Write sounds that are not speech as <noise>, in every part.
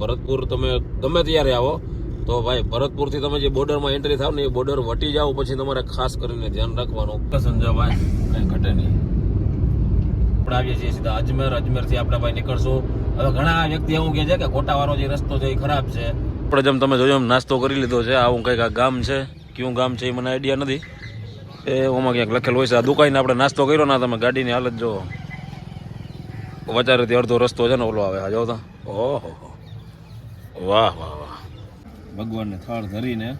ભરતપુર તમે ગમે ત્યારે આવો તો ભાઈ ભરતપુરથી તમે જે બોર્ડરમાં એન્ટ્રી થાવ ને એ બોર્ડર વટી જાઓ પછી તમારે ખાસ કરીને ધ્યાન રાખવાનું. સંજય ભાઈ કઈ ઘટે નહીં. આપણે આવીએ છીએ સીધા અજમેર અજમેરથી આપણે ભાઈ નીકળશું. હવે ઘણા વ્યક્તિ એવું કહે છે કે કોટાવાળો જે રસ્તો છે એ ખરાબ છે. આપણે જેમ તમે જોયો એમ નાસ્તો કરી લીધો છે આવું કંઈક આ ગામ છે કયું ગામ છે એ મને આઈડિયા નથી. એ ઓમાં ક્યાંક લખેલું હોય છે આ દુકાઈને આપણે નાસ્તો કર્યો ના તમે ગાડીની હાલત જો વચારેથી અડધો રસ્તો છે ને ઓલો આવે આ જો તો. ઓહો. વાહ વાહ વાહ. ભગવાનને થાળ ધરીને.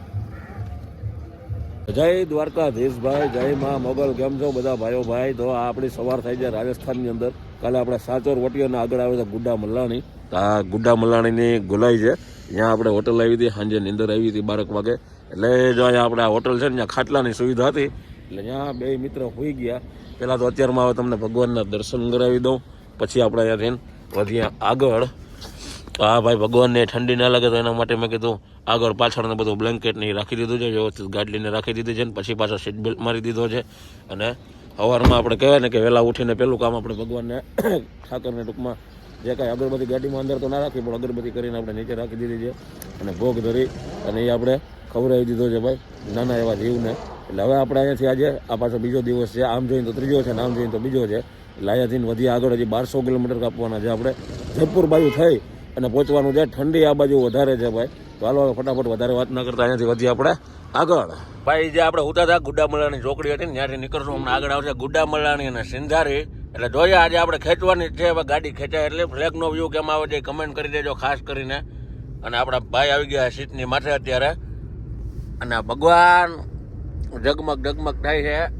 જય દ્વારકાધીશભાઈ જય મા મોગલ કેમ છો બધા ભાઈઓ ભાઈ? તો આપણી સવાર થઈ જાય રાજસ્થાનની અંદર. કાલે આપણે સાચોર વટીઓના આગળ આવે છે ગુડ્ડા મલાણી આ ગુડ્ડા મલાણીની ગુલાઈ છે. ત્યાં આપણે હોટલ આવી હતી સાંજે નીંદર આવી હતી બારક વાગે. એટલે જો અહીંયા આપણે આ હોટલ છે ને ત્યાં ખાટલાની સુવિધા હતી. એટલે ત્યાં બે મિત્ર હોઈ ગયા. પહેલાં તો અત્યારમાં હવે તમને ભગવાનના દર્શન કરાવી દઉં. પછી આપણે અહીંયાથી વધીએ આગળ. તો આ ભાઈ, ભગવાનને ઠંડી ના લાગે તો એના માટે મેં કીધું, આગળ પાછળને બધું બ્લેન્કેટ ને રાખી દીધું છે, વ્યવસ્થિત ગાડલીને રાખી દીધી છે ને પછી પાછો સીટ બેલ્ટ મારી દીધો છે. અને સવારમાં આપણે કહેવાય ને કે વહેલા ઉઠીને પહેલું કામ આપણે ભગવાનને <coughs> ઠાકરને ટૂંકમાં જે કાંઈ અગરબત્તી ગાડીમાં અંદર તો ના રાખી, પણ અગરબત્તી કરીને આપણે નીચે રાખી દીધી છે અને ભોગ ધરી અને એ આપણે ખવડાવી દીધો છે ભાઈ, નાના એવા જીવને. એટલે હવે આપણે અહીંયાથી આજે, આ પાછો બીજો દિવસ છે, આમ જોઈએ તો ત્રીજો છે ને આમ જોઈએ તો બીજો છે. એટલે અહીંયાથી વધી આગળ, હજી બારસો કિલોમીટર કાપવાના છે આપણે. જયપુર બાજુ થઈ અને પહોંચવાનું છે. ઠંડી આ બાજુ વધારે છે ભાઈ. તો હાલો ફટાફટ વધારે વાત ન કરતા અહીંયાથી વધીએ આપણે. આગળ. ભાઈ, જે આપણે ઉતા હતા, ગુડામલાની ચોકડી હતી ત્યાંથી નીકળશું. હમણાં આગળ આવશે ગુડામલાની અને સિંધારી. એટલે જોઈએ, આજે આપણે ખેંચવાની છે. હવે ગાડી ખેંચાય એટલે ફ્લેગનો વ્યૂ કેમ આવે છે કમેન્ટ કરી દેજો, ખાસ કરીને. અને આપણા ભાઈ આવી ગયા સીટની માથે અત્યારે. અને ભગવાન જગમગ જગમગ થાય છે.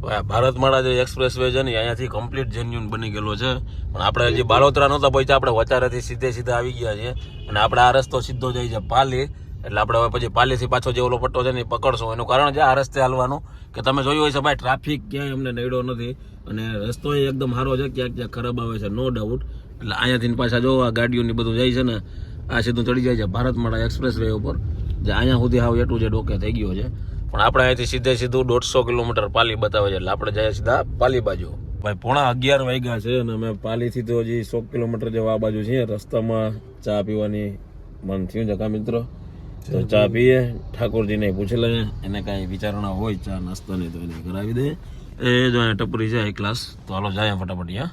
ભારતમાળા જે એક્સપ્રેસ વે છે ને અહીંયાથી કમ્પ્લીટ જેન્યુન બની ગયેલો છે. પણ આપણે હજી બાળોતરા નહોતા પહોંચ્યા, આપણે વચારેથી સીધે સીધા આવી ગયા છે અને આપણે આ રસ્તો સીધો જાય છે પાલી. એટલે આપણે હવે પછી પાલીથી પાછો જે ઓલો પટ્ટો છે ને, એ પકડશો. એનું કારણ છે આ રસ્તે હાલવાનું, કે તમે જોયું હોય છે ભાઈ ટ્રાફિક ક્યાંય અમને નડ્યો નથી. અને રસ્તો એકદમ સારો છે, ક્યાંક ક્યાંક ખરાબ આવે છે નો ડાઉટ એટલે અહીંયાથી પાછા જો આ ગાડીઓની બધું જાય છે ને, આ સીધું ચડી જાય છે ભારતમાળા એક્સપ્રેસ વે ઉપર. જે અહીંયા સુધી હાવ એટલું જે ડોકે થઈ ગયો છે. પણ આપણે અહીંથી સીધે સીધું દોઢસો કિલોમીટર પાલી બતાવે છે એટલે આપણે જઈએ સીધા પાલી બાજુ. ભાઈ પોણા અગિયાર વાગ્યા છે અને અમે પાલીથી તો હજી સો કિલોમીટર જેવા આ બાજુ છીએ. રસ્તામાં ચા પીવાની મન થયું છે કા મિત્રો? તો ચા પીએ. ઠાકોરજીને પૂછી લઈએ. એને કાંઈ વિચારણા હોય ચા નાસ્તાની તો એને કરાવી દે. એ જો અહીંયા ટપરી છે એક ક્લાસ તો હાલો જાય ફટાફટ અહીંયા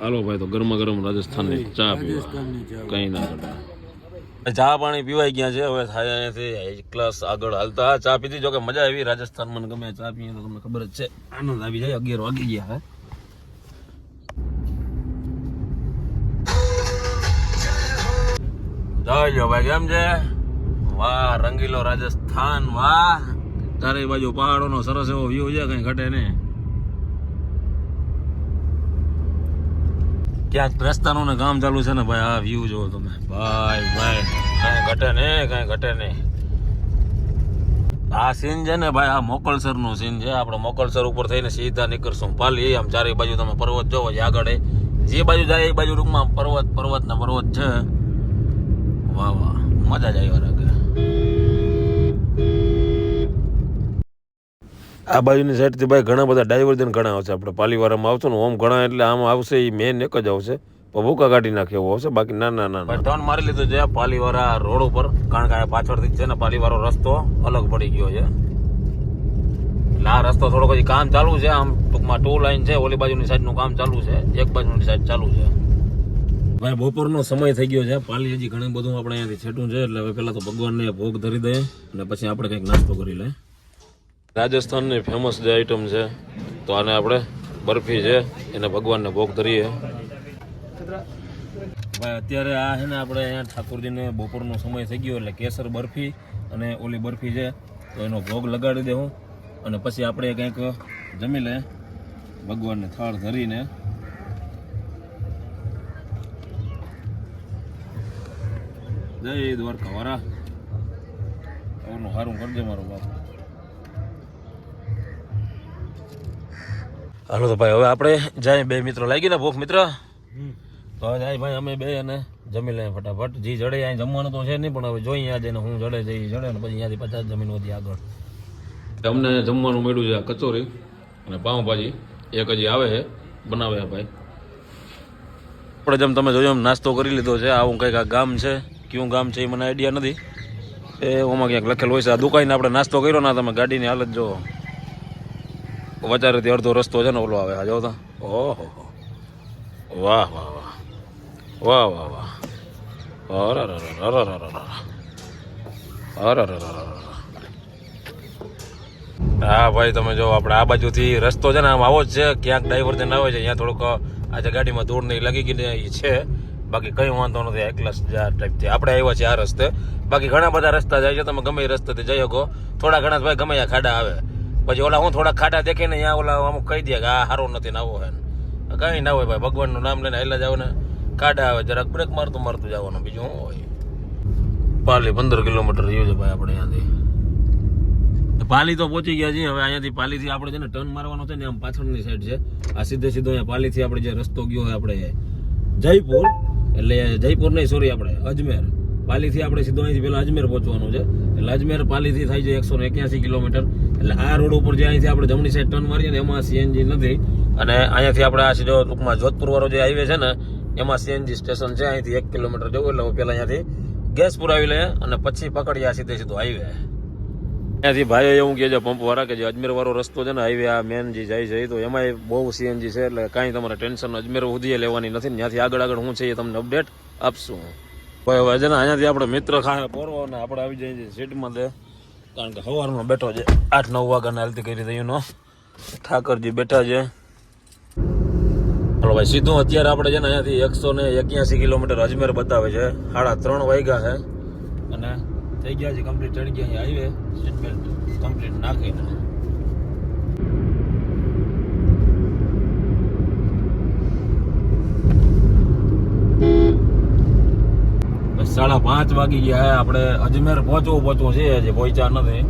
હાલો ભાઈ તો ગરમા ગરમ રાજસ્થાનની ચા પીવા. કંઈ ના ઘટે ચા પાણી પીવાઈ ગયા છે. હવે થાય અહીંયાથી ક્લાસ આગળ હાલતા. ચા પીધી. જો કે મજા આવી. રાજસ્થાન મને ગમે ચા પીએ તો તમને ખબર જ છે. આનંદ આવી જાય. અગિયાર વાગી ગયા હવે જય ભાઈ કેમ છે? વાહ, રંગીલો રાજસ્થાન. વાહ. ચારે બાજુ પહાડોનો સરસ એવો વ્યૂ છે. કઈ ઘટે નહીં. ક્યાંક રસ્તાનું ને કામ ચાલુ છે ને ભાઈ, આ વ્યૂ જોવો તમે. ભાઈ ભાઈ, કઈ ઘટે ને કઈ ઘટે નહીં. આ સીન છે ને ભાઈ, આ મોકલસરનું સીન છે. આપણે મોકલસર ઉપર થઈને સીધા નીકળશું. પાલી આમ ચારે બાજુ તમે પર્વત જોવો છે આગળ જે બાજુ જાય એ બાજુ રૂમમાં પર્વત પર્વત ને પર્વત છે. વાહ વાહ, મજા જ આવ્યા આ બાજુની સાઈડથી ભાઈ ઘણા બધા ડાયવર્જન ઘણા આવશે. આપણે પાલીવારામાં આવશું ને ઓમ ઘણા એટલે આમ આવશે એ મેન એક જ આવશે. ભૂકા કાઢી નાખે એવો આવશે. બાકી ના ના ના ટર્ન મારી લીધું છે. પાલીવાળા રોડ ઉપર. કારણ કે પાછળથી છે ને પાલીવાળો રસ્તો અલગ પડી ગયો છે. એટલે આ રસ્તો થોડોક હજી કામ ચાલુ છે. આમ ટૂંકમાં ટુ લાઈન છે. ઓલી બાજુની સાઈડનું કામ ચાલુ છે. એક બાજુની સાઈડ ચાલુ છે. ભાઈ બપોરનો સમય થઈ ગયો છે. પાલી હજી ઘણું બધું આપણે અહીંયાથી છેટું છે. એટલે હવે પહેલાં તો ભગવાનને ભોગ ધરી દઈએ અને પછી આપણે કંઈક નાસ્તો કરી લઈએ. રાજસ્થાનની ફેમસ જે આઈટમ છે, તો આને આપણે બરફી છે, એને ભગવાનને ભોગ ધરીએ. ભાઈ, અત્યારે આ છે ને આપણે અહીંયા ઠાકોરજીને બપોરનો સમય થઈ ગયો એટલે કેસર બરફી અને ઓલી બરફી છે, તો એનો ભોગ લગાડી દેવું અને પછી આપણે કંઈક જમી લે. ભગવાનને થાળ ધરીને. જય દ્વારકા વારા એનું સારું કરજે મારું બાપ. હાલો તો ભાઈ હવે આપણે જાય બે મિત્રો લાગી ને ભૂખ મિત્ર? તો હવે જાય ભાઈ અમે બે અને જમી લઈએ ફટાફટ. જી જડે અહીં જમવાનું તો છે નહીં પણ હવે જોઈએ આજે ને હું જડે જઈ જડે ને પછી અહીંયાથી પચાસ જમીન વધી આગળ. અમને જમવાનું મળ્યું છે આ કચોરી અને પાઉંભાજી. એક હજી આવે છે. બનાવે છે ભાઈ. આપણે જેમ તમે જોયો એમ નાસ્તો કરી લીધો છે. આવું કંઈક આ ગામ છે. કયું ગામ છે એ મને આઈડિયા નથી. એ ઓમાં ક્યાંક લખેલું હોય છે. આ દુકાને આપણે નાસ્તો કર્યો ના તમે ગાડીની હાલત જો વચારેથી અડધો રસ્તો છે ને ઓલો આવે આ તો. ઓહો વાહ વાહ વાહ. વાહ વાહ વાહ. હા ભાઈ તમે જો આપણે આ બાજુથી રસ્તો છે ને આમ આવો જ છે ક્યાંક ડાયવર્જન આવે છે અહીંયા થોડુંક આજે ગાડીમાં ધૂળ નહીં લાગી ગઈ છે બાકી કંઈ વાંધો નથી એકલા આ ટાઈપથી આપણે આવ્યા છીએ આ રસ્તે બાકી ઘણા બધા રસ્તા જાય છે તમે ગમે એ રસ્તેથી જઈ શકો થોડા ઘણા ભાઈ ગમે ત્યાં ખાડા આવે પછી ઓલા હું થોડા ખાડા દેખે ને અહીંયા ઓલા અમુક કહી દે કે આ સારું નથી નાવો હે. કઈ ના હોય ભાઈ, ભગવાનનું નામ લઈને હેલા જાવ ને. ખાડા આવે, જરાક બ્રેક મારતું મારતું જવાનું, બીજું શું હોય? પાલી પંદર કિલોમીટર રહ્યું છે ભાઈ આપણે અહીંયાથી. પાલી તો પહોંચી ગયા છીએ, હવે અહીંયાથી પાલીથી આપણે છે ને ટર્ન મારવાનો છે ને આમ પાછળની સાઈડ છે. આ સીધે સીધો અહીંયા પાલીથી આપણે જે રસ્તો ગયો હોય આપણે જયપુર, એટલે જયપુર નહીં સોરી આપણે અજમેર. પાલીથી આપણે સીધો અહીંથી પેલા અજમેર પહોંચવાનું છે. એટલે અજમેર પાલીથી થાય છે એકસો એક્યાસી કિલોમીટર. એટલે આ રોડ ઉપર જે અહીંથી આપણે જમણી સાઈડ ટર્ન મારીએ ને એમાં સીએનજી નથી. અને અહીંયાથી આપણે આ સીધો ટૂંકમાં જોધપુર વાળો જે હાઈવે છે ને, એમાં સીએનજી સ્ટેશન છે. અહીંથી એક કિલોમીટર જવું એટલે હું પેલા અહીંયાથી ગેસ પુરાવી લઈએ અને પછી પકડીએ આ સીધે સીધો હાઈવે ત્યાંથી ભાઈઓ એવું કહે છે પંપવાળા કે જે અજમેર વાળો રસ્તો છે ને હાઈવે આ મેન જે જાય છે તો એમાંય બહુ સીએનજી છે. એટલે કાંઈ તમારે ટેન્શન અજમેર સુધી લેવાની નથી. ત્યાંથી આગળ આગળ હું છે એ તમને અપડેટ આપશું. ભાઈ છે ને, અહીંયાથી આપણે મિત્ર ખાને પોરવો ને આપણે આવી જઈએ છીએ સીટમાં તે કારણ કે સવારમાં બેઠો છે. આઠ નવ વાગ્યાને હાલતી કરી દઈનો ઠાકરજી બેઠા છે. ચાલો ભાઈ, સીધું અત્યારે આપણે છે ને અહીંયાથી એકસો ને એક્યાસી કિલોમીટર અજમેર બતાવે છે. સાડા ત્રણ વાગ્યા છે. અને થઈ ગયા છે કમ્પ્લીટ ચડી ગયા હાઈવે. સીટ બેલ્ટ કમ્પ્લીટ નાખીને બસ સાડા પાંચ વાગી ગયા આપણે અજમેર પહોંચવું પહોંચવું છે હજી પહોંચ્યા નથી.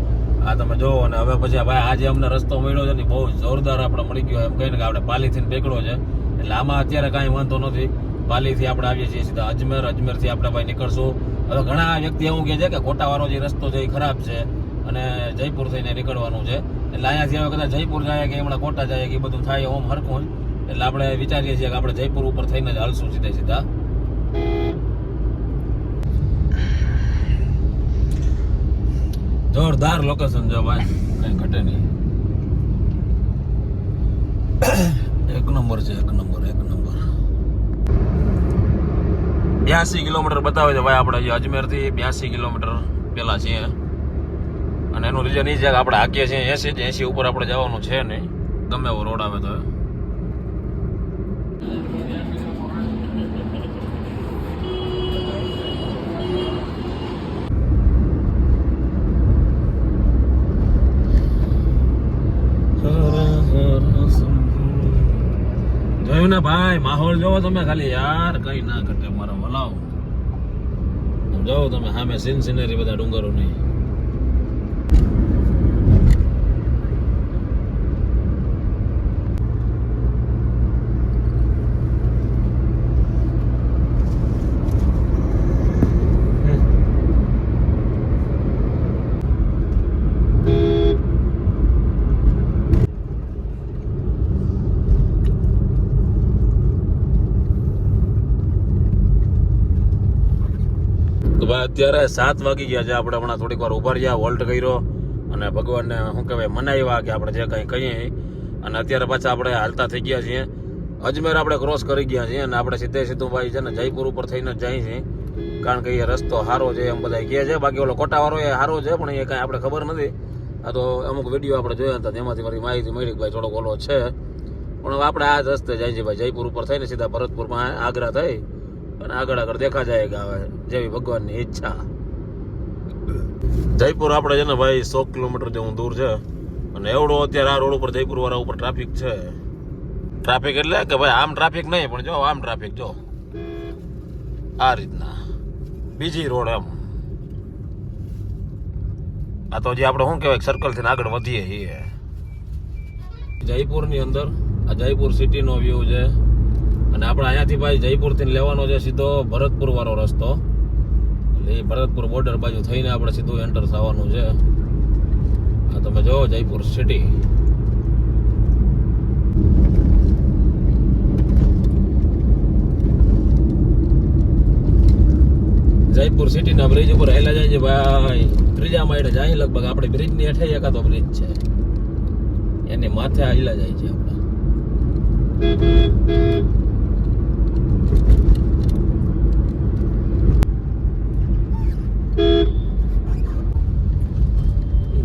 આ તમે જોવો અને હવે પછી ભાઈ, આજે અમને રસ્તો મળ્યો છે ને, બહુ જોરદાર આપણે મળી ગયો એમ કહીને કે આપણે પાલીથી નીકળ્યો છે. એટલે આમાં અત્યારે કાંઈ વાંધો નથી. પાલીથી આપણે આવીએ છીએ સીધા અજમેર. અજમેરથી આપણે ભાઈ નીકળશું. હવે ઘણા વ્યક્તિ એવું કહે છે કે કોટાવાળો જે રસ્તો છે એ ખરાબ છે અને જયપુર થઈને નીકળવાનું છે. એટલે અહીંયાથી હવે કદાચ જયપુર જાય કે હમણાં કોટા જાય કે એ બધું થાય ઓમ હરખું એટલે આપણે વિચારીએ છીએ કે આપણે જયપુર ઉપર થઈને જ હાલશું સીધે સીધા. જોરદાર લોકેશન છે ભાઈ. કઈ ઘટે નહીં. એક નંબર છે, એક નંબર એક નંબર. બ્યાસી કિલોમીટર બતાવે છે ભાઈ આપણે અજમેરથી. બ્યાસી કિલોમીટર પેલા છીએ. અને એનું રીઝન એ છે કે આપણે હાકીએ છીએ એસી એસી ઉપર આપણે જવાનું છે નહીં. ગમે એવો રોડ આવે તો. જોયું ને ભાઈ, માહોલ જોવો તમે ખાલી. યાર, કઈ ના ઘટે મારા વલાવ. જોવો તમે, સામે સીન સિનરી બધા ડુંગરો નહીં. અત્યારે સાત વાગી ગયા છે. આપણે હમણાં થોડીક વાર ઊભા રહ્યા હોલ્ટ કર્યો અને ભગવાનને શું કહેવાય, મનાવ્યા કે આપણે જે કંઈ કહીએ. અને અત્યારે પાછા આપણે હાલતા થઈ ગયા છીએ. અજમેર આપણે ક્રોસ કરી ગયા છીએ અને આપણે સીધે સીધું ભાઈ છે ને જયપુર ઉપર થઈને જ જાય છીએ. કારણ કે એ રસ્તો સારો છે એમ બધા કહે છે. બાકી ઓલો કોટાવાળો એ સારો છે, પણ એ કાંઈ આપણે ખબર નથી. આ તો અમુક વીડિયો આપણે જોયા હતા, તેમાંથી મારી માહિતી મળી ભાઈ થોડોક ઓલો છે. પણ આપણે આ રસ્તે જાય છે ભાઈ જયપુર ઉપર થઈને સીધા ભરતપુરમાં આગ્રા થઈ. અને આગળ આગળ દેખા જાય કે હવે જેવી ભગવાનની ઈચ્છા. જયપુર આપણે છે ને ભાઈ સો કિલોમીટર જેવું દૂર છે. અને એવડો અત્યારે આ રોડ ઉપર જયપુર વાળા ઉપર ટ્રાફિક છે. ટ્રાફિક એટલે કે ભાઈ આમ ટ્રાફિક નહીં, પણ જો આમ ટ્રાફિક જો. આ રીતના. બીજી રોડ એમ. આ તો જે આપણે શું કહેવાય સર્કલથી આગળ વધીએ છીએ. જયપુરની અંદર આ જયપુર સિટીનો વ્યૂ છે. અને આપણે અહીંયાથી ભાઈ જયપુરથી લેવાનો છે સીધો ભરતપુર વાળો રસ્તો. એટલે એ ભરતપુર બોર્ડર બાજુ થઈને આપણે સીધું એન્ટર થવાનું છે. આ તમે જો જયપુર સિટી જયપુર સિટીના બ્રિજ ઉપર હેલા જાય છે ભાઈ. ત્રીજા માળે જાય લગભગ આપણે બ્રિજની હેઠે એકાદો બ્રિજ છે. એની માથે હેલા જાય છે આપણે.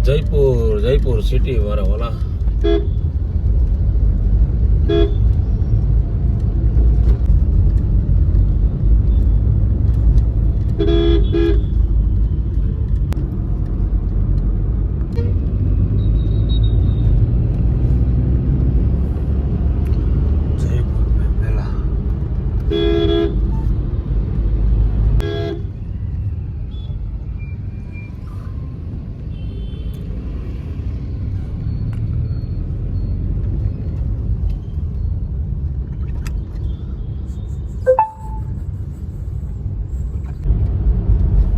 જયપુર જયપુર સિટી વાળા ઓલા જયપુર में પહેલા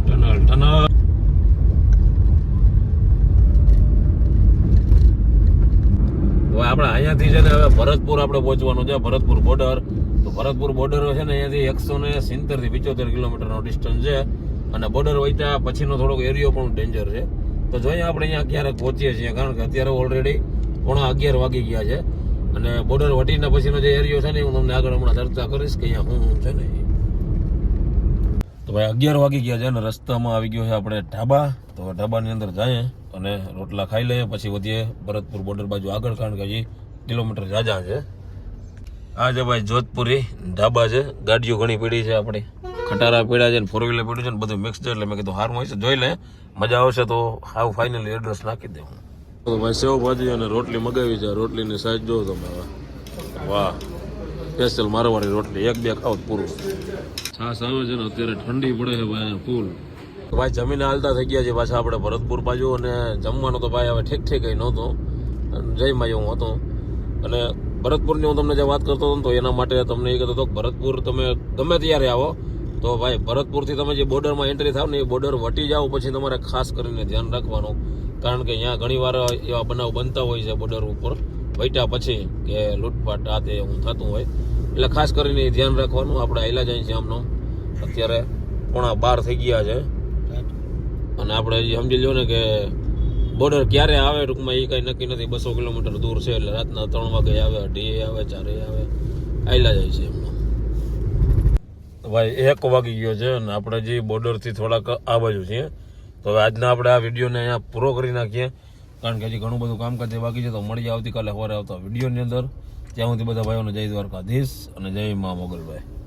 ટનલ ટનલ હવે આપણે છે ને હવે ભરતપુર આપણે પહોંચવાનું છે. ભરતપુર બોર્ડર તો ભરતપુર બોર્ડર છે ને અહીંયાથી એકસો ને સિત્તેરથી પિચોતેર કિલોમીટરનો ડિસ્ટન્સ છે. અને બોર્ડર વચ્ચે પછીનો થોડોક એરિયો પણ ડેન્જર છે. તો જોઈએ આપણે અહીંયા ક્યારેક પહોંચીએ છીએ. કારણ કે અત્યારે ઓલરેડી પોણા અગિયાર વાગી ગયા છે. અને બોર્ડર વટીના પછીનો જે એરિયો છે ને હું તમને આગળ હમણાં ચર્ચા કરીશ કે અહીંયા શું છે ને તો ભાઈ અગિયાર વાગી ગયા છે અને રસ્તામાં આવી ગયો છે આપણે ઢાબા. તો ઢાબાની અંદર જઈએ અને રોટલા ખાઈ લઈએ, પછી વધીએ ભરતપુર બોર્ડર બાજુ આગળ. કારણ કે હજી કિલોમીટર જાજા છે. આ છે ભાઈ જોધપુરી, ઢાબા છે. ગાડીઓ ઘણી પડી છે આપણી. ખટારા પડ્યા છે ને ફોર વ્હીલર પડ્યું છે ને બધું મિક્સ છે એટલે મેં કીધું હારું હોય છે. જોઈ લે, મજા આવશે તો હાવ ફાઇનલી એડ્રેસ નાખી દે તો ભાઈ સેવ ભાજી અને રોટલી મગાવી છે. રોટલીની સાઈઝ જોવો તમે વાહ. સ્પેશિયલ મારવાડી રોટલી. એક બે ખાવ પૂરું. છાસ આવે છે ને અત્યારે ઠંડી પડે છે ભાઈ ફૂલ ભાઈ જમીને હાલતા થઈ ગયા છે પાછા આપણે ભરતપુર બાજુ અને જમવાનું તો ભાઈ હવે ઠીક ઠીક નહોતું. અને જય માં હું હતો. અને ભરતપુરની હું તમને જે વાત કરતો હતો ને તો એના માટે તમને એ કહેતો હતો કે ભરતપુર તમે ગમે ત્યારે આવો. તો ભાઈ ભરતપુરથી તમે જે બોર્ડરમાં એન્ટ્રી થાવ ને એ બોર્ડર વટી જાઓ પછી તમારે ખાસ કરીને ધ્યાન રાખવાનું. કારણ કે અહીંયા ઘણીવાર એવા બનાવ બનતા હોય છે બોર્ડર ઉપર. વટ્યા પછી કે લૂંટફાટ આ તે હું થતું હોય. એટલે ખાસ કરીને એ ધ્યાન રાખવાનું. આપણે આયલા જાય છે આમનો. અત્યારે પોણા બાર થઈ ગયા છે. અને આપણે સમજી લો ને કે બોર્ડર ક્યારે આવે ટૂંકમાં એ કંઈ નક્કી નથી. બસો કિલોમીટર દૂર છે એટલે રાતના ત્રણ વાગે આવે અઢી આવે, ચારે આવે. આયલા જાય છે એમનો. ભાઈ, એક વાગી ગયો છે અને આપણે જે બોર્ડરથી થોડાક આ બાજુ છીએ. તો હવે આજના આપણે આ વિડીયોને અહીંયા પૂરો કરી નાખીએ. કારણ કે હજી ઘણું બધું કામકાજ બાકી છે, તો મળીએ આવતીકાલે સવારે આવતા વિડીયોની અંદર. ત્યાં સુધી બધા ભાઈઓને જય દ્વારકાધીશ અને જય મા મોગલભાઈ.